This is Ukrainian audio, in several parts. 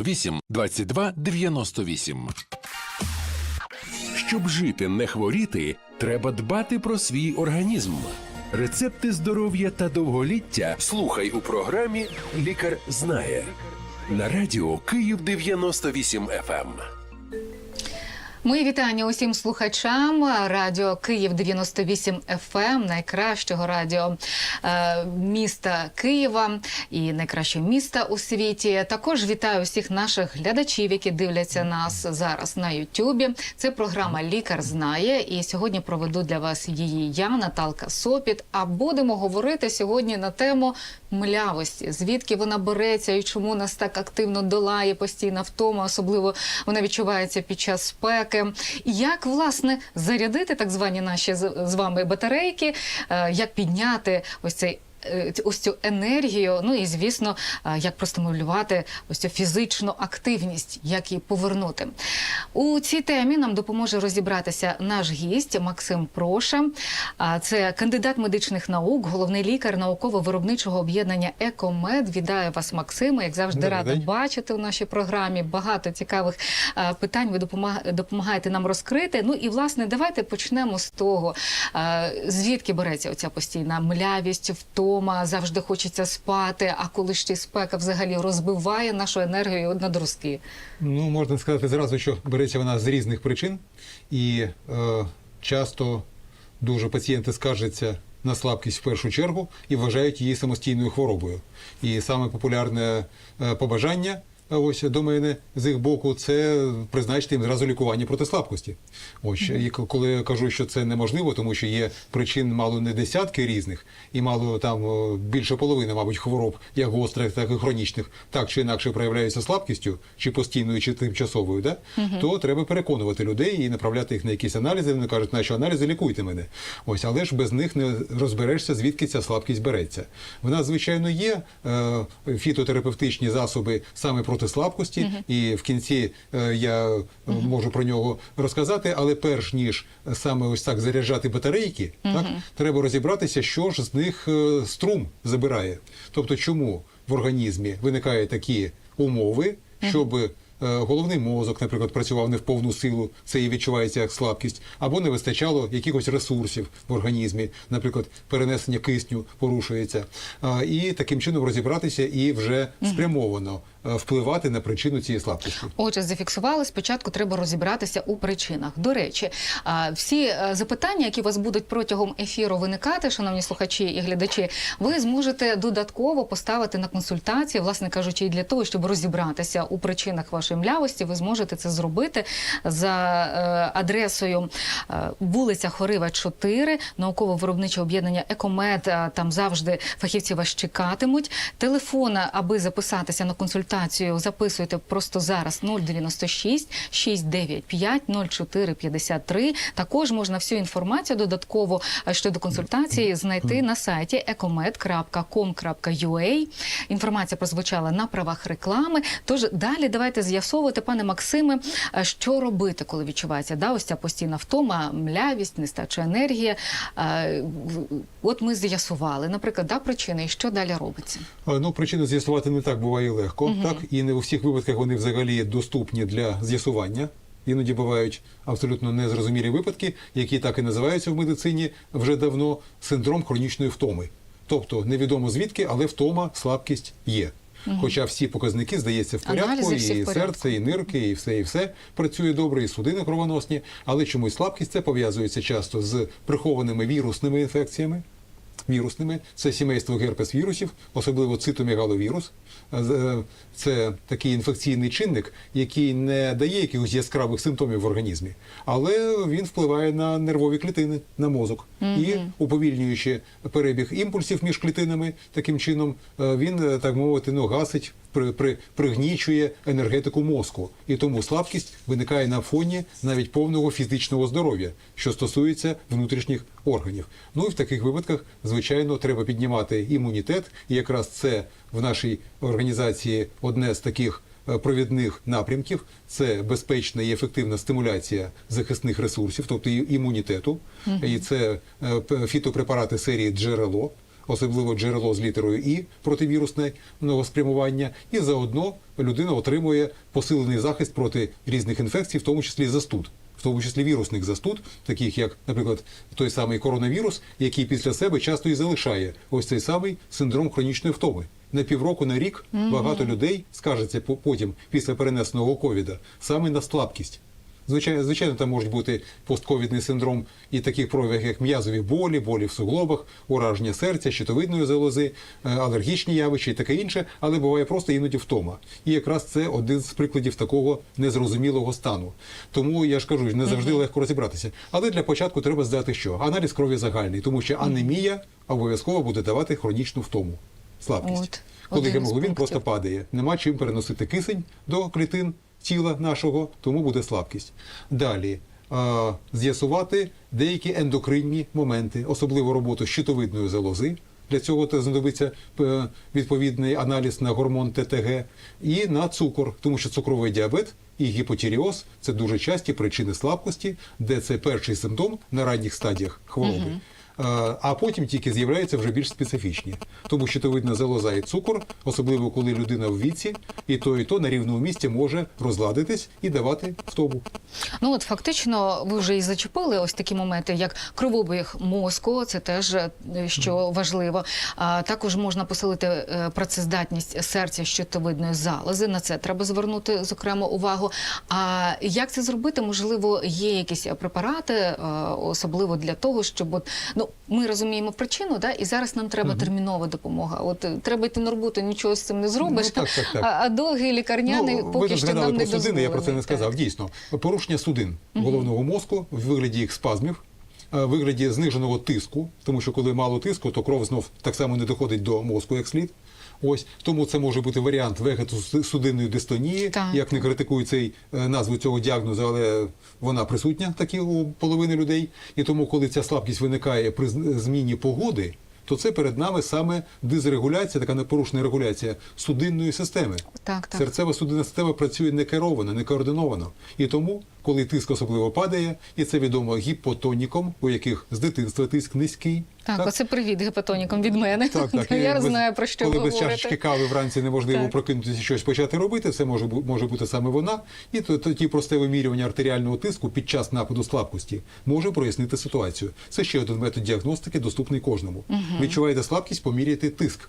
8 22 98. Щоб жити, не хворіти, треба дбати про свій організм. Рецепти здоров'я та довголіття слухай у програмі Лікар знає на радіо Київ 98 FM. Мої вітання усім слухачам радіо Київ 98 FM, найкращого радіо е, міста Києва і найкращого міста у світі. Також вітаю всіх наших глядачів, які дивляться нас зараз на Ютубі. Це програма Лікар знає. І сьогодні проведу для вас її я, Наталка Сопіт. А будемо говорити сьогодні на тему млявості, звідки вона береться і чому нас так активно долає постійна втома, особливо вона відчувається під час спеки. Як власне зарядити так звані наші з з вами батарейки, е, як підняти ось цей. Е, Ось цю енергію, ну і звісно, е, як простимулювати ось цю фізичну активність, як її повернути. У цій темі нам допоможе розібратися наш гість Максим Проша. Це кандидат медичних наук, головний лікар науково-виробничого об'єднання Екомед. Вітаю вас, Максиме. Як завжди, Добрий рада бачити у нашій програмі. Багато цікавих е, питань ви допомаг- допомагаєте нам розкрити. Ну і власне, давайте почнемо з того, звідки береться оця постійна млявість, втома, завжди хочеться спати. А коли ще спека взагалі розбиває нашу енергію на друзки. Ну, можна сказати зразу, що береться вона з різних причин, і е, часто дуже пацієнти скаржаться на слабкість в першу чергу і вважають її самостійною хворобою. І саме популярне е, побажання. Ось до мене з їх боку це призначити їм зразу лікування проти слабкості. Ось і коли я кажу, що це неможливо, тому що є причин мало не десятки різних, і мало там більше половини, мабуть, хвороб, як гострих, так і хронічних, так чи інакше проявляються слабкістю, чи постійною, чи тимчасовою, да? то треба переконувати людей і направляти їх на якісь аналізи. Вони кажуть, наші аналізи лікуйте мене. Ось, але ж без них не розберешся, звідки ця слабкість береться. В нас, звичайно, є е, фітотерапевтичні засоби саме проти слабкості, і в кінці е, я е, можу про нього розказати. Але перш ніж саме ось так заряджати батарейки, так треба розібратися, що ж з них е, струм забирає. Тобто, чому в організмі виникають такі умови, щоб головний мозок, наприклад, працював не в повну силу, це і відчувається як слабкість, або не вистачало якихось ресурсів в організмі, наприклад, перенесення кисню порушується, і таким чином розібратися і вже спрямовано впливати на причину цієї слабкості. Отже, зафіксували. Спочатку треба розібратися у причинах. До речі, всі е, запитання, які у вас будуть протягом ефіру виникати, шановні слухачі і глядачі, ви зможете додатково поставити на консультації, власне кажучи, і для того, щоб розібратися у причинах вашої млявості, ви зможете це зробити за е, адресою е, вулиця Хорива, 4, науково-виробниче об'єднання Екомед. Там завжди фахівці вас чекатимуть. Телефон, аби записатися на консультацію, записуйте просто зараз 096 695 0453. Також можна всю інформацію додатково е, щодо консультації знайти на сайті ecomed.com.ua. Інформація прозвучала на правах реклами. Тож далі давайте з'ясовувати, пане Максиме, е, що робити, коли відчувається да, ось ця постійна втома, млявість, нестача енергії. Е, От ми з'ясували, наприклад, да, причини, і що далі робиться. Ну, причину з'ясувати не так буває легко, так і не у всіх випадках вони взагалі доступні для з'ясування. Іноді бувають абсолютно незрозумілі випадки, які так і називаються в медицині вже давно синдром хронічної втоми. Тобто невідомо звідки, але втома, слабкість є. Хоча всі показники здається в порядку, і в порядку. серце, і нирки, і все, і все працює добре, і судини кровоносні, але чомусь слабкість це пов'язується часто з прихованими вірусними інфекціями вірусними. Це сімейство герпес вірусів, особливо цитомегаловірус. Е, е, Це такий інфекційний чинник, який не дає якихось яскравих симптомів в організмі, але він впливає на нервові клітини, на мозок. І уповільнюючи перебіг імпульсів між клітинами, таким чином е, він, так мовити, ну, гасить, при, при, пригнічує енергетику мозку. І тому слабкість виникає на фоні навіть повного фізичного здоров'я, що стосується внутрішніх органів. Ну і в таких випадках, звичайно, треба піднімати імунітет, і якраз це в нашій організації одне з таких е, провідних напрямків це безпечна і ефективна стимуляція захисних ресурсів, тобто імунітету, і це е, фітопрепарати серії джерело. Особливо джерело з літерою І противірусного спрямування, і заодно людина отримує посилений захист проти різних інфекцій, в тому числі застуд. В тому числі вірусних застуд, таких як, наприклад, той самий коронавірус, який після себе часто і залишає ось цей самий синдром хронічної втоми. На півроку на рік багато людей скажеться по- потім після перенесеного ковіда саме на слабкість. Звичайно, звичайно, там може бути постковідний синдром і таких проявів, як м'язові болі, болі в суглобах, ураження серця, щитовидної залози, е, алергічні явища і таке інше, але буває просто іноді втома. І якраз це один з прикладів такого незрозумілого стану. Тому я ж кажу, не завжди легко розібратися. Але для початку треба здати що? Аналіз крові загальний, тому що анемія обов'язково буде давати хронічну втому. Слабкість. От, Коли гемоглобін просто падає. Нема чим переносити кисень до клітин тіла нашого, тому буде слабкість. Далі з'ясувати деякі ендокринні моменти, особливо роботу щитовидної залози. Для цього знадобиться е, відповідний аналіз на гормон ТТГ і на цукор, тому що цукровий діабет і гіпотіріоз це дуже часті причини слабкості, де це перший симптом на ранніх стадіях хвороби. А потім тільки з'являються вже більш специфічні. Тому щитовидна залоза і цукор, особливо коли людина в віці, і то, і то на рівному місці може розладитись і давати втому. Ну от фактично, ви вже і зачепили ось такі моменти, як кровообіг мозку, це теж е, що важливо. А також можна посилити е, працездатність серця щитовидної залози. На це треба звернути зокрема увагу. А як це зробити? Можливо, є якісь препарати, е, особливо для того, щоб от, ну ми розуміємо причину, да, і зараз нам треба термінова допомога. От е, треба йти на роботу, нічого з цим не зробиш. Ну, так, так, так. А, а довгий лікарняний ну, поки ви що нам не судини, я про це не сказав. Так. Дійсно, порушення судин головного мозку в вигляді їх спазмів. е, В вигляді зниженого тиску, тому що коли мало тиску, то кров знов так само не доходить до мозку як слід. Ось тому це може бути варіант вегетосудинної дистонії, Так. як не критикують цей е, назву цього діагнозу, але вона присутня такі у половини людей. І тому, коли ця слабкість виникає при зміні погоди, то це перед нами саме дизрегуляція, така непорушна регуляція судинної системи. Так, так. Серцева судинна система працює не керовано, не координовано. І тому, коли тиск особливо падає, і це відомо гіпотоніком, у яких з дитинства тиск низький. Так, оце привіт гепатонікам від мене. Так, так. Я без- знаю про що коли ви без говорите. чашечки кави вранці неможливо Так. прокинутися щось почати робити, це може може бути саме вона. І то, то ті просте вимірювання артеріального тиску під час нападу слабкості може прояснити ситуацію. Це ще один метод діагностики, доступний кожному. Відчуваєте слабкість, поміряйте тиск.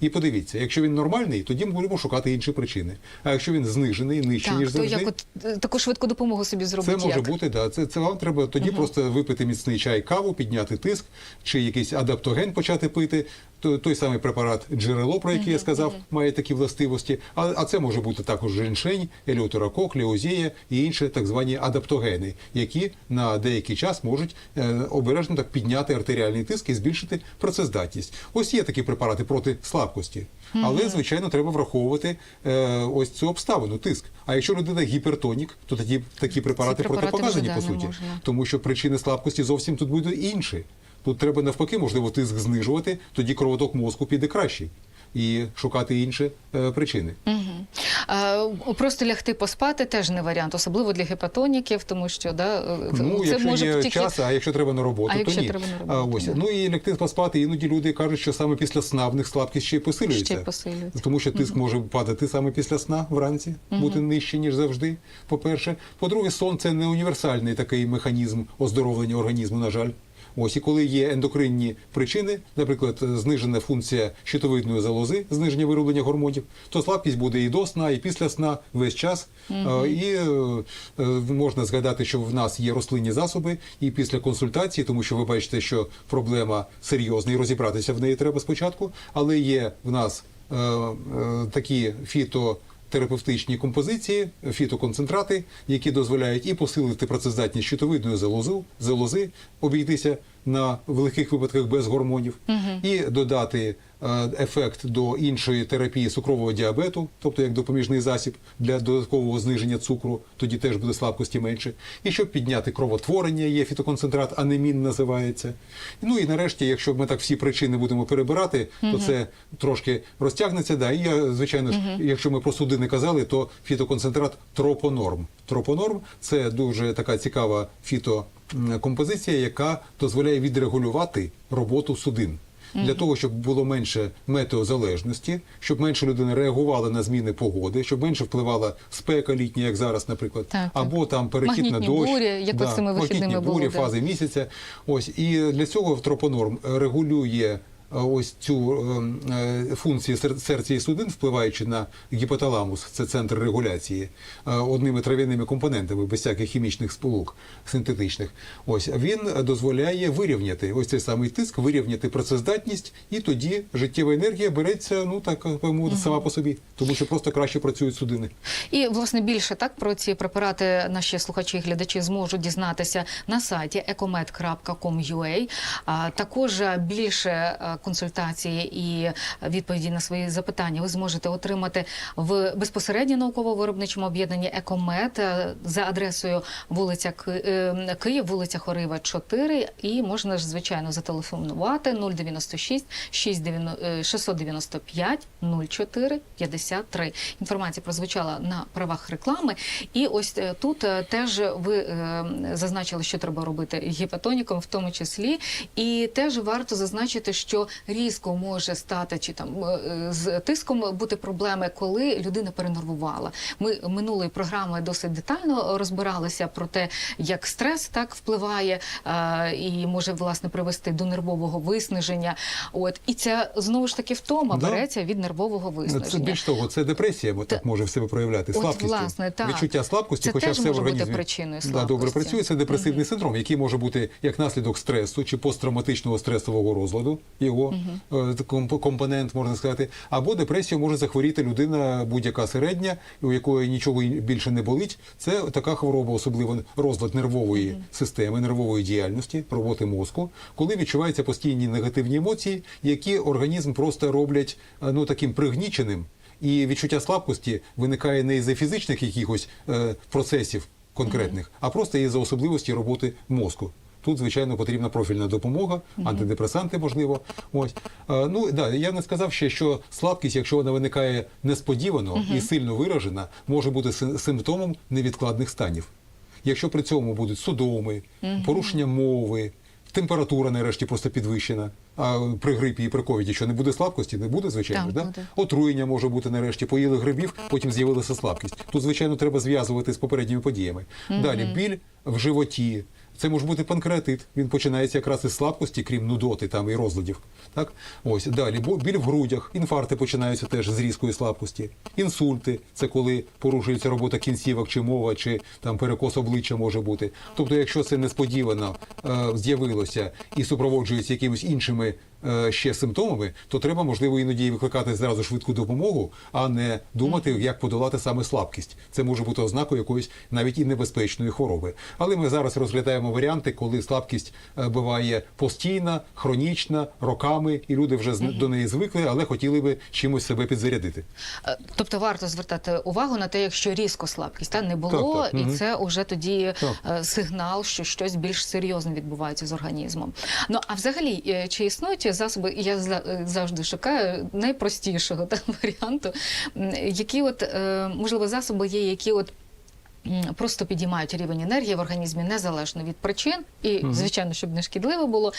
І подивіться, якщо він нормальний, тоді ми будемо шукати інші причини. А якщо він знижений, нижче, ніж Так, то як от е, таку швидку допомогу собі зробити. це може як? бути, да. Це, це вам треба тоді просто випити міцний чай, каву, підняти тиск, чи якийсь адаптоген почати пити. То- Той самий препарат джерело, про який я сказав, має такі властивості. А, а це може бути також женьшень, еліоторакок, леозія і інші так звані адаптогени, які на деякий час можуть е, обережно так підняти артеріальний тиск і збільшити працездатність. Ось є такі препарати проти слабкості. Але, звичайно, треба враховувати е, ось цю обставину, тиск. А якщо людина гіпертонік, то тоді такі препарати, препарати протипоказані, по суті. Тому що причини слабкості зовсім тут будуть інші. Тут треба навпаки, можливо, тиск знижувати, тоді кровоток мозку піде кращий. І шукати інші е, причини. Мгм. А, просто лягти поспати теж не варіант, особливо для гепатоніків, тому що да, е, Ну, це якщо може є тільки... час, а якщо треба на роботу, А то ні. треба на а, ось. да. Ну і лягти поспати, іноді люди кажуть, що саме після сна в них слабкість ще й посилюється. Ще й посилюється. Тому що тиск може падати саме після сна вранці, бути нижче, ніж завжди. По-перше. По-друге, сон це не універсальний такий механізм оздоровлення організму, на жаль. Ось і коли є ендокринні причини, наприклад, знижена функція щитовидної залози, зниження вироблення гормонів, то слабкість буде і до сна, і після сна весь час. Е, І е, е, можна згадати, що в нас є рослинні засоби, і після консультації, тому що ви бачите, що проблема серйозна, і розібратися в неї треба спочатку, але є в нас такі фіто. Терапевтичні композиції, фітоконцентрати, які дозволяють і посилити працездатність щитовидної залозу, залози, обійтися на великих випадках без гормонів, і додати е, ефект до іншої терапії цукрового діабету, тобто як допоміжний засіб для додаткового зниження цукру, тоді теж буде слабкості менше. І щоб підняти кровотворення, є фітоконцентрат, анемін називається. Ну і нарешті, якщо ми так всі причини будемо перебирати, то це трошки розтягнеться. Да. І я, звичайно ж, якщо ми про судини казали, то фітоконцентрат тропонорм. Тропонорм це дуже така цікава фітокомпозиція, яка дозволяє відрегулювати роботу судин. для того, щоб було менше метеозалежності, щоб менше людини реагували на зміни погоди, щоб менше впливала спека літня, як зараз, наприклад, Так, або там перехід на дощ, бурі, як да, цими магнітні бурі, було, да. фази місяця. Ось і для цього тропонорм регулює. Е, Ось цю ем, е, функцію серця і судин, впливаючи на гіпоталамус, це центр регуляції, е, одними трав'яними компонентами, без всяких хімічних сполук синтетичних. Ось він дозволяє вирівняти ось цей самий тиск, вирівняти працездатність, і тоді життєва енергія береться, ну так мовити, сама по собі, тому що просто краще працюють судини. І власне більше так про ці препарати наші слухачі і глядачі зможуть дізнатися на сайті ecomed.com.ua. Також більше е, консультації і відповіді на свої запитання ви зможете отримати в безпосередньо науково-виробничому об'єднанні «Екомед» е, за адресою вулиця е, Київ, вулиця Хорива, 4. І можна ж звичайно зателефонувати 096 690 695 04 53. Інформація прозвучала на правах реклами. І ось е, тут теж ви зазначили, що треба робити гіпотоніком, в тому числі. І теж варто зазначити, що різко може стати чи там е, з тиском бути проблеми, коли людина перенервувала. Ми минулої програми досить детально розбиралися про те, як стрес так впливає е, і може власне привести до нервового виснаження. От і ця знову ж таки втома Да. береться від нервового виснаження. Це більш того, це депресія, бо так може в себе проявляти. Власне, так. Відчуття слабкості, Це хоча теж все може в бути організмі причиною Да, добре працює. Це депресивний синдром, який може бути як наслідок стресу чи посттравматичного стресового розладу, його е, комп- компонент можна сказати, або депресію може захворіти людина будь-яка середня, у якої нічого більше не болить. Це така хвороба, особливо розлад нервової системи, нервової діяльності, роботи мозку, коли відчуваються постійні негативні емоції, які організм просто роблять е, ну таким пригніченим. І відчуття слабкості виникає не із-за фізичних якихось е, процесів конкретних, а просто із-за особливості роботи мозку. Тут, звичайно, потрібна профільна допомога, антидепресанти, можливо. Ось ну да, я не сказав ще, що слабкість, якщо вона виникає несподівано і сильно виражена, може бути симптомом невідкладних станів. Якщо при цьому будуть судоми, порушення мови, температура нарешті просто підвищена. А при грипі і при ковіді, що не буде слабкості, не буде, звичайно, Так, да? буде. Отруєння може бути нарешті, поїли грибів, потім з'явилася слабкість. Тут, звичайно, треба зв'язувати з попередніми подіями. Далі біль в животі. Це може бути панкреатит. Він починається якраз із слабкості, крім нудоти там і розладів. Так, ось далі. Біль в грудях, інфаркти починаються теж з різкої слабкості. Інсульти це коли порушується робота кінцівок чи мова, чи там перекос обличчя може бути. Тобто, якщо це несподівано е, з'явилося і супроводжується якимись іншими ще симптомами, то треба, можливо, іноді викликати зразу швидку допомогу, а не думати, як подолати саме слабкість. Це може бути ознакою якоїсь навіть і небезпечної хвороби. Але ми зараз розглядаємо варіанти, коли слабкість е, буває постійна, хронічна, роками, і люди вже до неї звикли, але хотіли би чимось себе підзарядити. Е, Тобто варто звертати увагу на те, якщо різко слабкість та не було, Так, так, і це вже тоді Так. е, сигнал, що щось більш серйозне відбувається з організмом. Ну а взагалі, е, чи існують засоби? Я е, завжди шукаю найпростішого там варіанту, які от е, можливо засоби є, які от. Просто підіймають рівень енергії в організмі незалежно від причин, і звичайно, щоб не шкідливо було.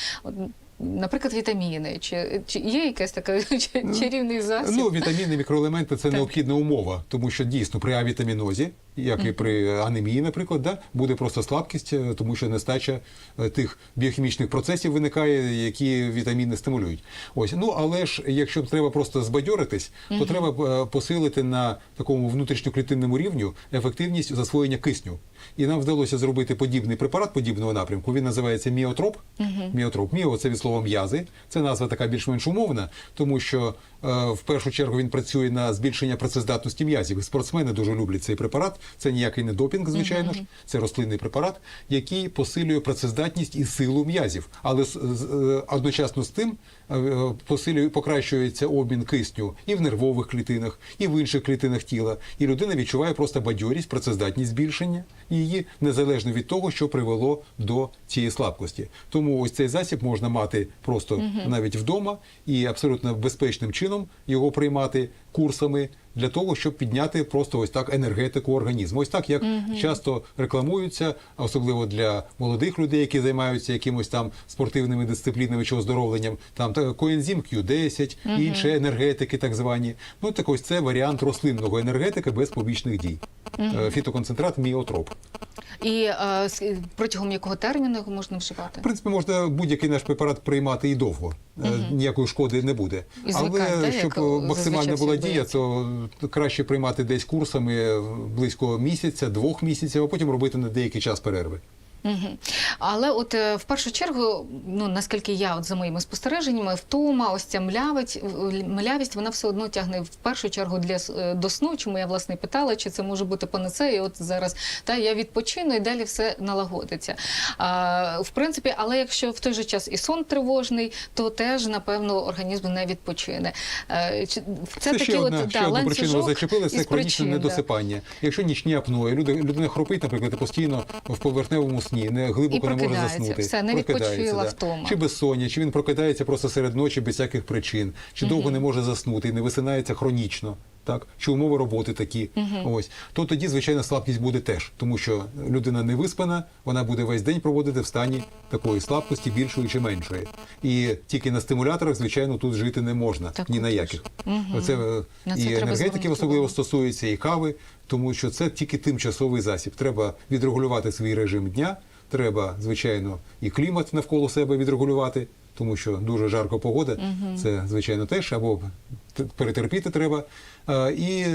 Наприклад, вітаміни, чи, чи є якась така ча- чарівний засіб? Ну, вітаміни, мікроелементи це Так. необхідна умова, тому що дійсно при авітамінозі, як і при анемії, наприклад, да, буде просто слабкість, е, тому що нестача е, тих біохімічних процесів виникає, які вітаміни стимулюють. Ось ну але ж якщо треба просто збадьоритись, то треба е, посилити на такому внутрішньоклітинному рівню ефективність засвоєння кисню. І нам вдалося зробити подібний препарат подібного напрямку. Він називається міотроп. Міотроп. Міо це від слова м'язи. Це назва така більш-менш умовна, тому що е, в першу чергу він працює на збільшення працездатності м'язів. Спортсмени дуже люблять цей препарат. Це ніякий не допінг, звичайно ж. Це рослинний препарат, який посилює працездатність і силу м'язів. Але з- з- е, одночасно з тим е, посилює, покращується обмін кисню і в нервових клітинах, і в інших клітинах тіла. І людина відчуває просто бадьорість, працездатність збільшення її незалежно від того, що привело до цієї слабкості. Тому ось цей засіб можна мати просто навіть вдома і абсолютно безпечним чином його приймати курсами для того, щоб підняти просто ось так енергетику організму. Ось так як часто рекламуються, особливо для молодих людей, які займаються якимось там спортивними дисциплінами чи оздоровленням. Там та коензим Q10, інші енергетики, так звані. Ну так ось це варіант рослинного енергетика без побічних дій. Е, Фітоконцентрат міотроп. І е, протягом якого терміну його можна вживати? В принципі, можна будь-який наш препарат приймати і довго. Е, Ніякої шкоди не буде. І звикати, Але так, щоб як максимальна була дія, то краще приймати десь курсами близько місяця, двох місяців, а потім робити на деякий час перерви. Угу. Але от е, в першу чергу, ну наскільки я от за моїми спостереженнями, втома, ось ця млявить, млявість, вона все одно тягне в першу чергу для е, до сну. Чому я власне питала, чи це може бути панацея? От зараз та я відпочину і далі все налагодиться. А, в принципі, але якщо в той же час і сон тривожний, то теж напевно організм не відпочине. Е, чи- Це, Це такі ще от одна, да, ще причину ви зачепили, це хронічне да. недосипання. Якщо нічні апно, і люди- людина хропить, наприклад, постійно в поверхневому сні, не глибоко не може заснути. Все, не відпочила да. втома. Чи безсоння, чи він прокидається просто серед ночі без всяких причин, чи довго не може заснути і не висинається хронічно. Так, чи умови роботи такі, ось то тоді звичайно слабкість буде теж, тому що людина не виспана, вона буде весь день проводити в стані такої слабкості, більшої чи меншої. І тільки на стимуляторах, звичайно, тут жити не можна Так, ні на яких. Мгм. Оце е, На це і енергетики особливо стосується і кави, тому що це тільки тимчасовий засіб. Треба відрегулювати свій режим дня. Треба, звичайно, і клімат навколо себе відрегулювати, тому що дуже жарка погода. Це звичайно теж або перетерпіти треба. А, І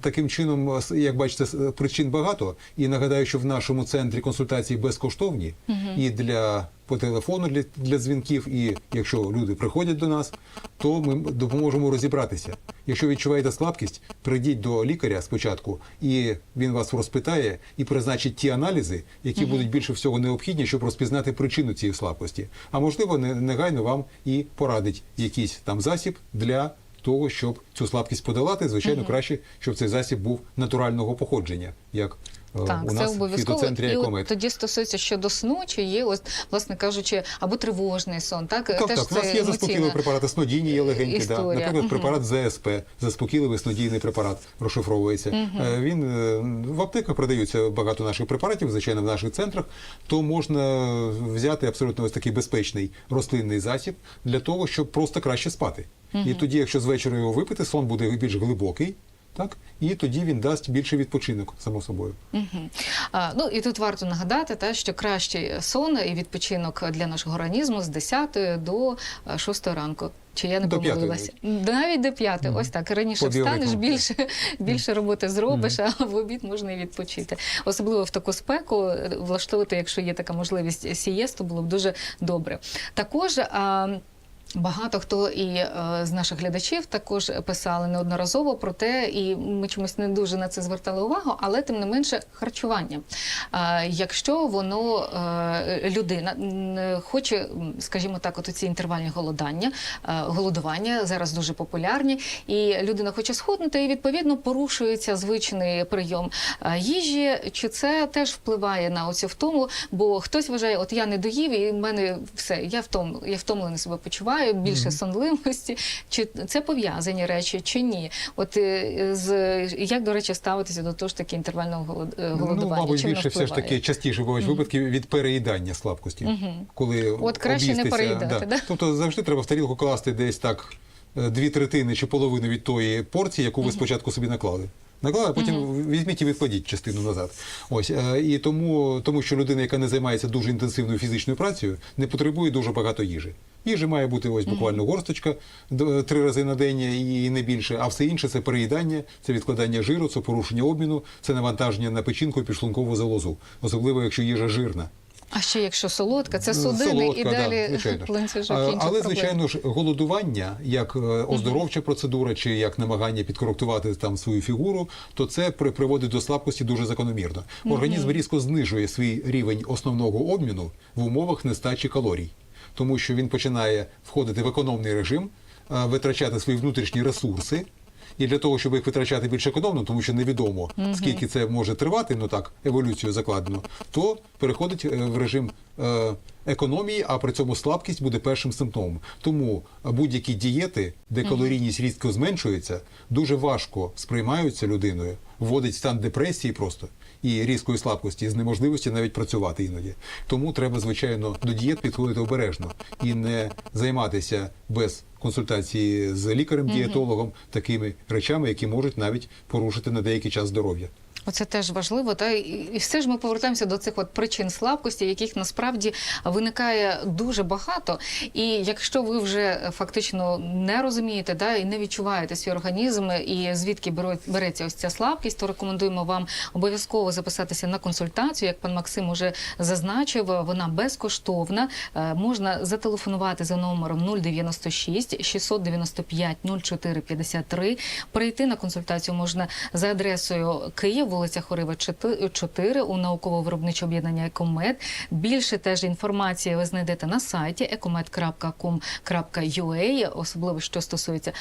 таким чином, як бачите, причин багато. І нагадаю, що в нашому центрі консультації безкоштовні і для по телефону для, для дзвінків. І якщо люди приходять до нас, то ми допоможемо розібратися. Якщо відчуваєте слабкість, прийдіть до лікаря спочатку, і він вас розпитає і призначить ті аналізи, які будуть більше всього необхідні, щоб розпізнати причину цієї слабкості. А можливо, не- негайно вам і порадить якийсь там засіб для того, щоб цю слабкість подолати. Звичайно, краще, щоб цей засіб був натурального походження, як е, Так, у це нас в обов'язково. І от тоді стосується щодо сну, чи є, ось, власне кажучи, або тривожний сон. Так, Так, Теж так, у нас є заспокійливі препарати, снодійні є легенькі. Да. Наприклад, Мгм. препарат ЗСП, заспокійливий снодійний препарат, розшифровується. Е, Він е, в аптеках продаються багато наших препаратів, звичайно, в наших центрах. То можна взяти абсолютно ось такий безпечний рослинний засіб для того, щоб просто краще спати. І тоді, якщо з вечора його випити, сон буде більш глибокий. Так, і тоді він дасть більше відпочинок, само собою. Мгм. А, ну і тут варто нагадати, та, що кращий сон і відпочинок для нашого організму з 10 до 6 ранку. Чи я не До помилилася? Навіть до 5. Ось так. Раніше По встанеш, біоритму. більше, більше роботи зробиш, а в обід можна і відпочити. Особливо в таку спеку е, влаштовувати, якщо є така можливість сієсту, було б дуже добре. Також. А, Багато хто і е, з наших глядачів також писали неодноразово про те, і ми чомусь не дуже на це звертали увагу, але тим не менше харчування. Е, якщо воно е, людина м, хоче, скажімо так, от ці інтервальні голодання, е, голодування зараз дуже популярні, і людина хоче схуднути, і відповідно порушується звичний прийом е, їжі. Чи це теж впливає на оцю втому? Бо хтось вважає, от я не доїв, і в мене все, я втом, я втомлений себе почуваю, більше сонливості. Чи це пов'язані речі, чи ні? От е, з як до речі ставитися до того ж таки інтервального е, голодування? Ну, мабуть, Чим більше все ж таки частіше бувають випадки від переїдання слабкості. Коли От краще не переїдати, да? Тобто завжди треба в тарілку класти десь так е, дві третини чи половину від тої порції, яку ви спочатку собі наклали. Наклали, а потім візьміть і відкладіть частину назад. Ось і тому, тому що людина, яка не займається дуже інтенсивною фізичною працею, не потребує дуже багато їжі. Їжі має бути ось буквально горсточка три рази на день і не більше. А все інше це переїдання, це відкладання жиру, це порушення обміну, це навантаження на печінку і підшлункову залозу, особливо якщо їжа жирна. А ще якщо солодка, це судини і Солодка, да, далі звичайно ланцюжок інших Але, звичайно ж, голодування, як е, оздоровча процедура, чи як намагання підкоректувати там свою фігуру, то це приводить до слабкості дуже закономірно. Організм різко знижує свій рівень основного обміну в умовах нестачі калорій, тому що він починає входити в економний режим, е, витрачати свої внутрішні ресурси. І для того, щоб їх витрачати більш економно, тому що невідомо скільки це може тривати, ну так еволюцію закладено, то переходить е, в режим е, економії, а при цьому слабкість буде першим симптомом. Тому будь-які дієти, де калорійність різко зменшується, дуже важко сприймаються людиною, вводить в стан депресії просто і різкої слабкості, з неможливості навіть працювати іноді. Тому треба, звичайно, до дієт підходити обережно і не займатися без консультації з лікарем-дієтологом такими речами, які можуть навіть порушити на деякий час здоров'я. Оце теж важливо. Та і все ж ми повертаємося до цих от причин слабкості, яких насправді виникає дуже багато. І якщо ви вже фактично не розумієте, да і не відчуваєте свій організм, і звідки береться ось ця слабкість, то рекомендуємо вам обов'язково записатися на консультацію. Як пан Максим уже зазначив, вона безкоштовна. Е, Можна зателефонувати за номером 096 695 0453. Прийти на консультацію можна за адресою Київ, вулиця Хорива 4 у науково-виробниче об'єднання Екомед. Більше теж інформації ви знайдете на сайті ecomed.com.ua, особливо що стосується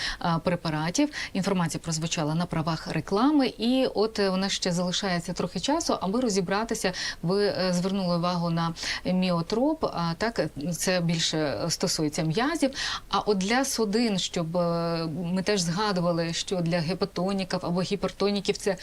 препаратів. Інформація прозвучала на правах реклами, і от е, у нас ще залишається трохи часу, аби розібратися. Ви е, звернули увагу на міотроп. А так це більше стосується м'язів. А от для судин, щоб е, ми теж згадували, що для гепатоніків або гіпертоніків це.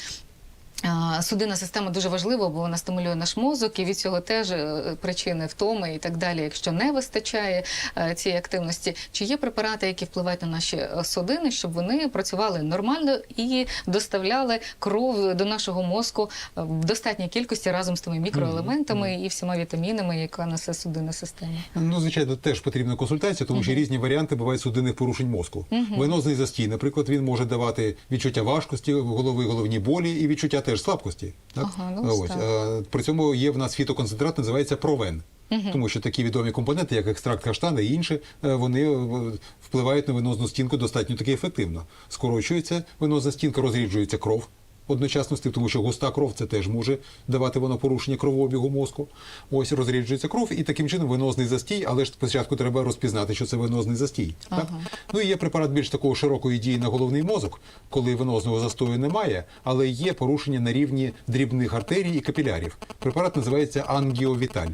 Судинна система дуже важлива, бо вона стимулює наш мозок, і від цього теж е, причини втоми і так далі. Якщо не вистачає е, цієї активності, чи є препарати, які впливають на наші е, судини, щоб вони працювали нормально і доставляли кров до нашого мозку в достатній кількості разом з тими мікроелементами і всіма вітамінами, яка несе судинна система. Ну, звичайно, теж потрібна консультація, тому що різні варіанти бувають судинних порушень мозку. Венозний застій, наприклад, він може давати відчуття важкості голови, головні болі і відчуття теж слабкості. Так? Ага, ну, ось. Е, При цьому є в нас фітоконцентрат, називається провен. Тому що такі відомі компоненти, як екстракт каштана і інші, е, вони е, впливають на венозну стінку достатньо таки ефективно. Скорочується венозна стінка, розріджується кров. Одночасно з тим, тому що густа кров це теж може давати воно порушення кровообігу мозку. Ось розріджується кров, і таким чином венозний застій, але ж спочатку треба розпізнати, що це венозний застій. Так? Ну і є препарат більш такого широкої дії на головний мозок, коли венозного застою немає, але є порушення на рівні дрібних артерій і капілярів. Препарат називається ангіовіталь.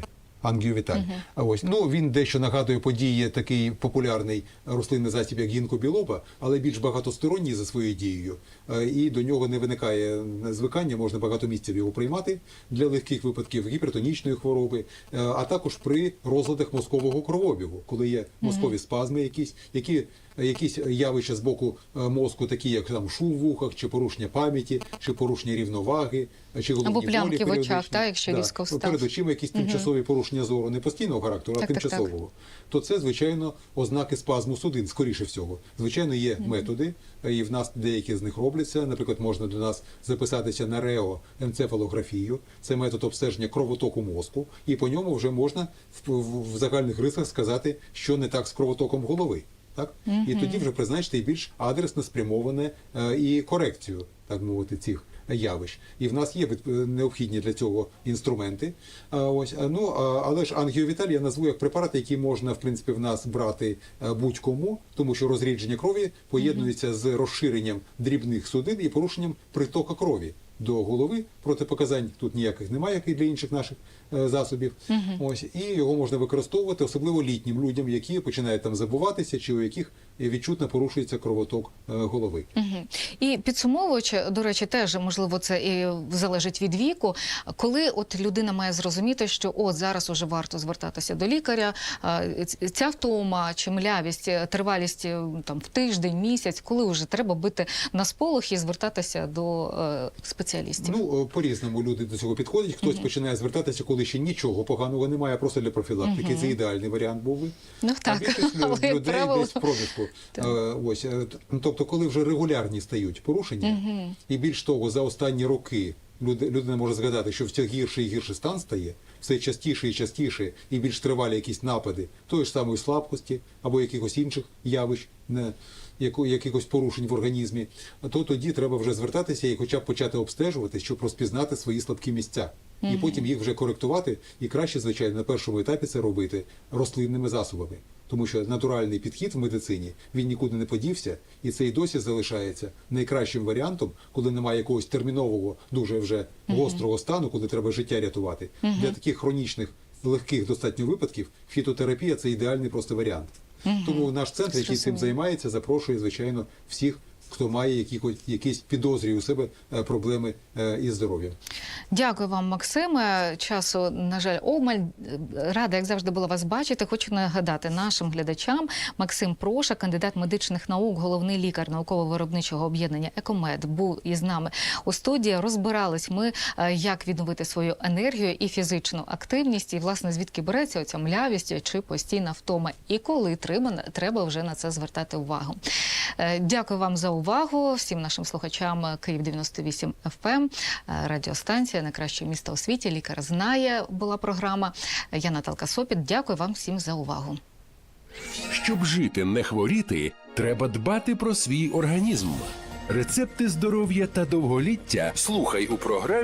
Ангіовіталь. А ось ну він дещо нагадує події такий популярний рослинний засіб, як гінко білоба, але більш багатосторонній за своєю дією. Е, І до нього не виникає звикання, можна багато місяців його приймати для легких випадків гіпертонічної хвороби, е, а також при розладах мозкового кровообігу, коли є мозкові спазми, якісь, які якісь явища з боку е, мозку, такі як там шум в вухах, чи порушення пам'яті, чи порушення рівноваги, чи головні Або плямки болі в очах, та, якщо Да. різко встав. Перед очима якісь тимчасові порушення зору не постійного характеру, а Так, так, так. тимчасового, то це, звичайно, ознаки спазму судин, скоріше всього. Звичайно, є методи, і в нас деякі з них робляться. Наприклад, можна до нас записатися на реоенцефалографію. Це метод обстеження кровотоку мозку, і по ньому вже можна в, в, в загальних рисах сказати, що не так з кровотоком голови. Так? І тоді вже призначити більш адресно спрямоване е, і корекцію, так мовити, цих явищ. І в нас є е, необхідні для цього інструменти. Ось, ну, але ж ангіовіталь я назву як препарат, який можна в принципі в нас брати е, будь-кому, тому що розрідження крові поєднується з розширенням дрібних судин і порушенням притока крові. До голови протипоказань тут ніяких немає, як і для інших наших е, засобів. Ось і його можна використовувати, особливо літнім людям, які починають там забуватися, чи у яких відчутно порушується кровоток е, голови. Мгм. І підсумовуючи, до речі, теж можливо це і залежить від віку. Коли от людина має зрозуміти, що от зараз уже варто звертатися до лікаря, ця втома чи млявість, е, тривалість там в тиждень, місяць, коли вже треба бити на сполох і звертатися до е, спеціалістів. Ну е, по-різному люди до цього підходять. Хтось починає звертатися, коли ще нічого поганого немає, просто для профілактики. Це ідеальний варіант був би. Ну, А так. лю- Але, людей правило, десь в проміжку. Е, Ось е, ну, тобто, коли вже регулярні стають порушення, і більш того, за останні роки люди- людина може згадати, що все гірший і гірший стан стає, все частіше і частіше, і більш тривалі якісь напади тої ж самої слабкості або якихось інших явищ, не якихось порушень в організмі, то тоді треба вже звертатися і хоча б почати обстежувати, щоб розпізнати свої слабкі місця. І потім їх вже коректувати, і краще, звичайно, на першому етапі це робити рослинними засобами. Тому що натуральний підхід в медицині він нікуди не подівся, і це і досі залишається найкращим варіантом, коли немає якогось термінового, дуже вже гострого стану, коли треба життя рятувати. Для таких хронічних, легких достатньо випадків фітотерапія це ідеальний просто варіант. Тому наш центр, який цим займається, запрошує звичайно всіх, хто має якісь, якісь підозрі у себе е, проблеми е, із здоров'ям. Дякую вам, Максиме. Часу, на жаль, обмаль. Рада, як завжди, була вас бачити. Хочу нагадати нашим глядачам. Максим Проша, кандидат медичних наук, головний лікар науково-виробничого об'єднання Екомед, був із нами у студії. Розбирались ми, е, як відновити свою енергію і фізичну активність, і власне звідки береться оця млявість чи постійна втома, і коли треба, треба вже на це звертати увагу. Дякую вам за увагу. Всім нашим слухачам Київ 98 FM, е, радіостанція найкраще місто у світі. Лікар знає була програма. Я Наталка Сопіт. Дякую вам всім за увагу. Щоб жити, не хворіти, треба дбати про свій організм. Рецепти здоров'я та довголіття слухай у програмі.